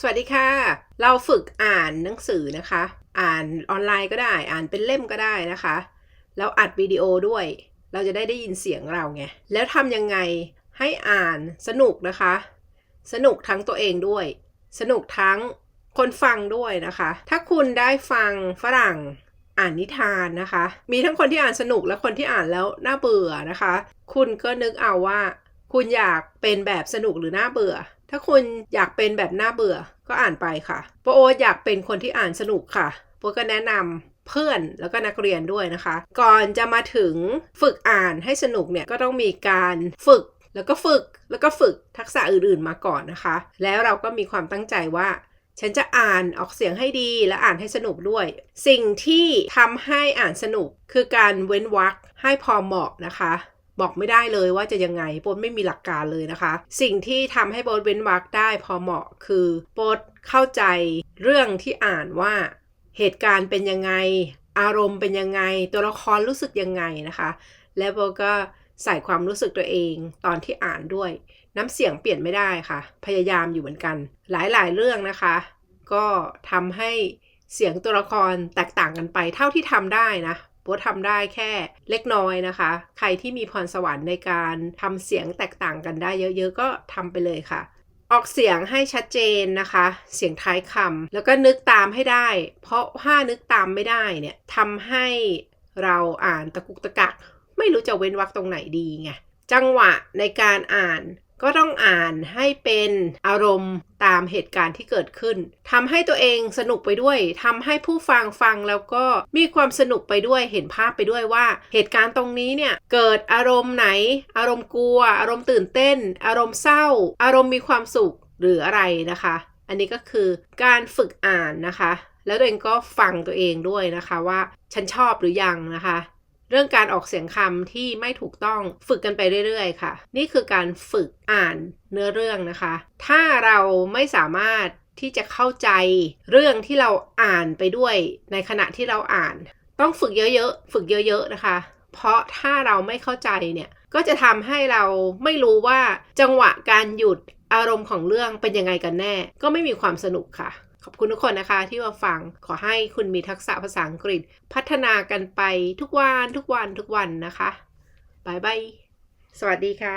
สวัสดีค่ะ เราฝึกอ่านหนังสือนะคะ อ่านออนไลน์ก็ได้ อ่านเป็นเล่มก็ได้นะคะ แล้วอัดวิดีโอด้วย เราจะได้ได้ยินเสียงเราไง แล้วทำยังไงให้อ่านสนุกนะคะ สนุกทั้งตัวเองด้วย สนุกทั้งคนฟังด้วยนะคะ ถ้าคุณได้ฟังฝรั่งอ่านนิทานนะคะ มีทั้งคนที่อ่านสนุกและคนที่อ่านแล้วน่าเบื่อนะคะ คุณก็นึกเอาว่า คุณอยากเป็นแบบสนุกหรือน่าเบื่อ ถ้าคุณอยากเป็นแบบน่าเบื่อก็อ่านไปค่ะโปโออยากเป็นคนที่อ่านสนุกค่ะโปก็แนะนำเพื่อนแล้วก็นักเรียนด้วยนะคะ ก่อนจะมาถึงฝึกอ่านให้สนุกเนี่ยก็ต้องมีการฝึกแล้วก็ฝึกแล้วก็ฝึกทักษะอื่นๆมาก่อนนะคะ แล้วเราก็มีความตั้งใจว่าฉันจะอ่านออกเสียงให้ดีและอ่านให้สนุกด้วย สิ่งที่ทำให้อ่านสนุกคือการเว้นวรรคให้พอเหมาะนะคะ บอกไม่ได้เลยว่าจะยังไงโบทไม่มีหลักการเลยนะคะ สิ่งที่ทำให้โบทเว้นวรรคได้พอเหมาะคือโบทเข้าใจเรื่องที่อ่านว่าเหตุการณ์เป็นยังไง อารมณ์เป็นยังไง ตัวละครรู้สึกยังไงนะคะ แล้วโบทก็ใส่ความรู้สึกตัวเองตอนที่อ่านด้วย น้ำเสียงเปลี่ยนไม่ได้ค่ะ พยายามอยู่เหมือนกัน หลายๆ เรื่องนะคะ ก็ทำให้เสียงตัวละครแตกต่างกันไปเท่าที่ทำได้นะ โบททำได้แค่เล็กน้อยนะคะ ใครที่มีพรสวรรค์ในการทำเสียงแตกต่างกันได้เยอะๆ ก็ทำไปเลยค่ะ ออกเสียงให้ชัดเจนนะคะ เสียงท้ายคำแล้วก็นึกตามให้ได้ เพราะถ้านึกตามไม่ได้เนี่ยทำให้เราอ่านตะกุกตะกัก ไม่รู้จะเว้นวรรคตรงไหนดีไงจังหวะในการอ่าน ก็ต้องอ่านให้เป็นอารมณ์ตามเหตุการณ์ที่เกิดขึ้นทำให้ตัวเองสนุกไปด้วยทำให้ผู้ฟังฟังแล้วก็มีความสนุกไปด้วยเห็นภาพไปด้วยว่า เหตุการณ์ตรงนี้เนี่ยเกิดอารมณ์ไหน อารมณ์กลัว อารมณ์ตื่นเต้น อารมณ์เศร้า อารมณ์มีความสุขหรืออะไรนะคะ อันนี้ก็คือการฝึกอ่านนะคะ แล้วตัวเองก็ฟังตัวเองด้วยนะคะว่าฉันชอบหรือยังนะคะ เรื่องการออกเสียงคำที่ไม่ถูกต้องฝึกกันไปเรื่อยๆ ค่ะ นี่คือการฝึกอ่านเนื้อเรื่องนะคะ ถ้าเราไม่สามารถที่จะเข้าใจเรื่องที่เราอ่านไปด้วยในขณะที่เราอ่าน ต้องฝึกเยอะๆ ฝึกเยอะ ๆ นะคะ เพราะถ้าเราไม่เข้าใจเนี่ย ก็จะทำให้เราไม่รู้ว่าจังหวะการหยุดอารมณ์ของเรื่องเป็นยังไงกันแน่ ก็ไม่มีความสนุกค่ะ ขอบคุณทุกคนนะคะที่มาฟังขอให้คุณมีทักษะภาษาอังกฤษ พัฒนากันไปทุกวันทุกวันทุกวันนะคะบายบายสวัสดีค่ะ